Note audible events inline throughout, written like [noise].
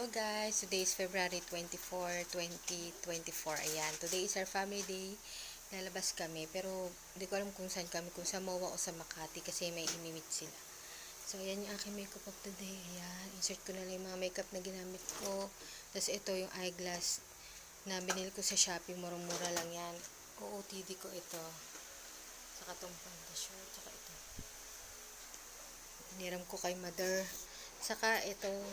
Hello guys, today is February 24, 2024. Ayan, today is our family day. Lalabas kami, pero hindi ko alam kung saan kami, kung sa MOA o sa Makati kasi may imimit sila. So, ayan yung aking makeup of the day. Ayan, insert ko na lang yung mga makeup na ginamit ko. Tapos ito yung eyeglass na binili ko sa Shopee. Murang-mura lang yan. OOTD ko ito. Saka itong panda shirt. Saka ito. Niram ko kay mother. Saka itong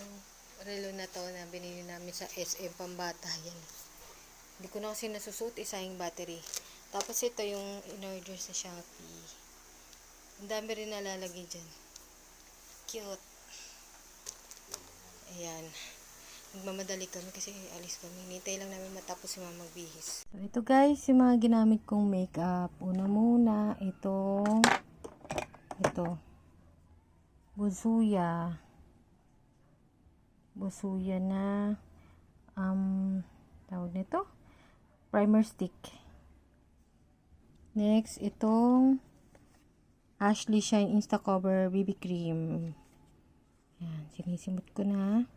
relo na to na binili namin sa SM Pambata. Yan. Hindi ko na kasi nasusuot isa yung battery. Tapos ito yung in-order sa Shopee. Ang dami rin nalalagay dyan. Cute. Ayan. Nagmamadali kami kasi alis kami. Nintay lang namin matapos si mama magbihis. So, ito guys, yung mga ginamit kong makeup. Una muna, itong ito. Buzuya. Buzuya na um, tawag nito? Primer stick. Next, itong Ashley Shine Insta Cover BB Cream. Yan, sinisimot ko na.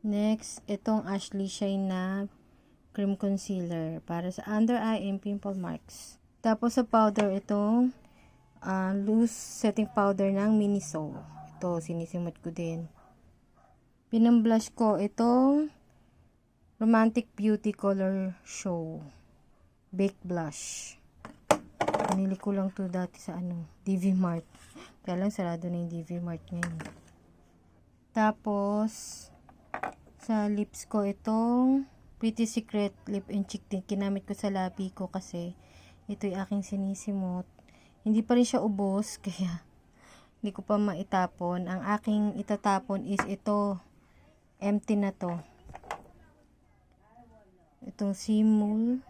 Next, itong Ashley Shine na cream concealer para sa under eye and pimple marks. Tapos sa powder, itong ah, loose setting powder ng Miniso. Ito, sinisimot ko din. Pinamblush ko itong Romantic Beauty Color Show. Baked Blush. Pinili ko lang to dati sa ano, DV Mart. Kaya lang sarado na yung DV Mart ngayon. Tapos, sa lips ko itong Pretty Secret Lip and Cheek Tint. Kinamit ko sa labi ko kasi ito yung aking sinisimot. Hindi pa rin siya ubos, [laughs] kaya hindi ko pa maitapon. Ang aking itatapon is ito. Empty na to. Itong Simul.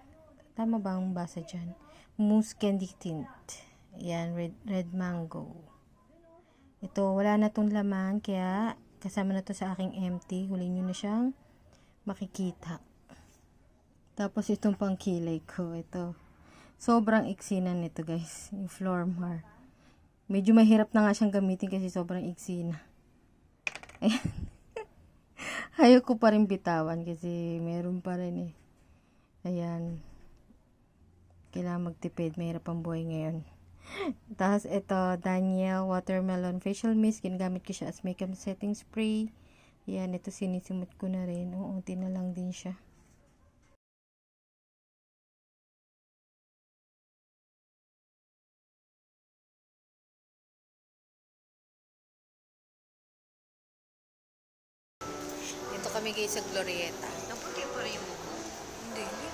Tama ba ang basa dyan? Mousse Candy Tint. Ayan, red, red mango. Ito, wala na tong laman, kaya kasama na to sa aking empty. Huli nyo na siyang makikita. Tapos itong pangkilay ko, ito. Sobrang iksi na nito guys, yung floor mar. Medyo mahirap na nga siyang gamitin kasi sobrang iksi na. Ayan. Ayaw ko pa rin bitawan kasi meron pa rin eh. Ayan. Kailangan magtipid. Mahirap ang buhay ngayon. [laughs] Tapos ito, Daniel Watermelon Facial Mist. Ginagamit ko siya as makeup setting spray. Ayan, ito sinisimot ko na rin. Uunti na lang din siya. Kami guys sa Glorieta. Naputi pa rin mo. Hindi, hindi.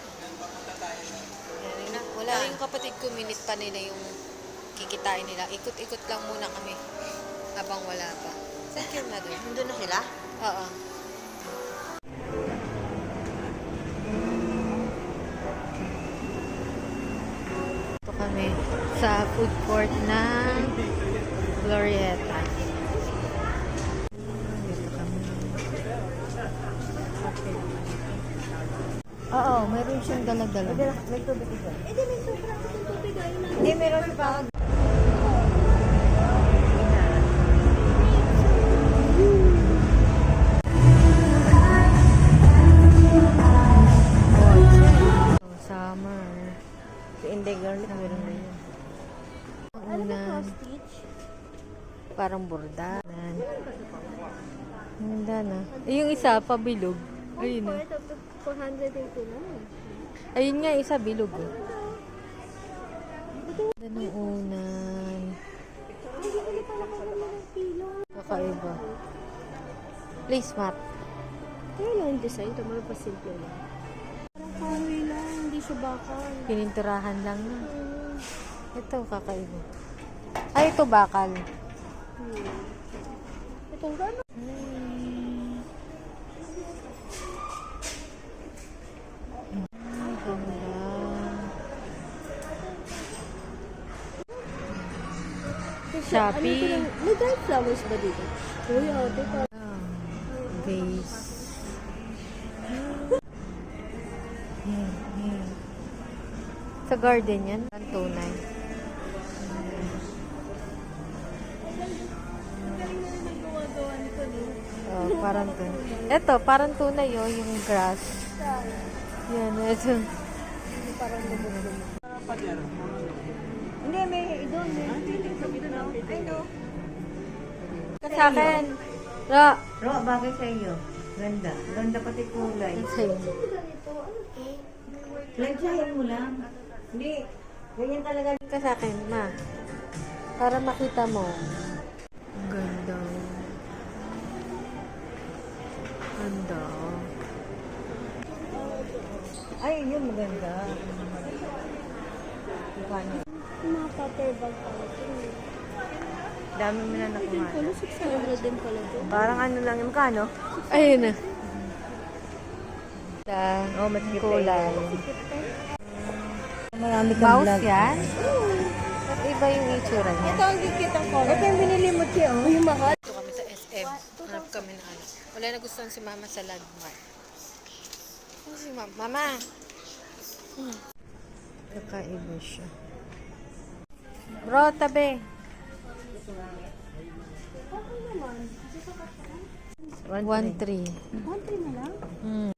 Na. Wala rin yung kapatid ko, minute pa nila yung kikitain nila. Ikot-ikot lang muna kami habang wala pa. Thank you, mother. Nandun na sila? Oo. Ito kami sa food court ng Glorieta. Dito kami. Oo, meron siyang dalag-dalag. May tubig ito. Eh, di may sobrang tubig ay na. Hindi, meron pa. Oh, summer. Inday Garlic, meron na yun. Ang unan. Parang bordanan. Ganda na. Eh, yung isa, pabilog. Ayun na. Ito, 489. Ayun nga, isa bilog. Eh. Ganda ng unan. Hindi ko na pala kung naman ang kilo. Kakaiba. Placemat. Kaya lang yung design, ito mga pasimple lang. Parang kahoy lang, hindi siya bakal. Pininturahan lang na. Ito, kakaiba. Ay, ito bakal. Hmm. Itong gano'n. Shopee. Ano lang? May dried flowers ba dito? Uy, ate pa. Vase. Hmm, hmm. Sa garden yan. Ang tunay. Oh, para Parang tunay. Ito, parang tunay yun, yung grass. Yan, ito. Parang lumot-lumot. Hindi, may doon. May Ay, no. Sa akin. Ro. Ro, bagay sa iyo. Ganda. Ganda pati kulay. Sa'yo. Lansyahin mo lang. Hindi. Ganyan talaga. Ka sa akin, ma. Para makita mo. Ang ganda. Ganda. Ay, yun maganda. Mukha niya. Mga paper bag pala. Dami mo na nakuha. 600 din pala doon. Parang ano lang yung kano? Ayun na. Da, Oh, mas kulay. Marami kang Mouse vlog. yan? Pero iba yung itsura niya. Ito ang kikitang color. Ito yung binili mo, Chi, oh. Yung mahal. Dito kami sa SM. Hanap kami ng ano. Wala na gustuhan si mama sa landmark. Ano si mama? Mama! Kakaiba siya. Bro, tabi. One, One, three. three. Country na lang? Hmm.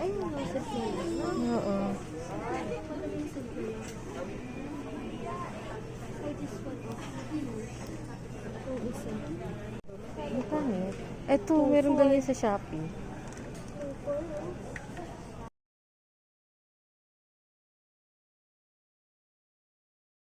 Ay, nasa sila. Oo. One. Eto, meron ganyan sa Shopee.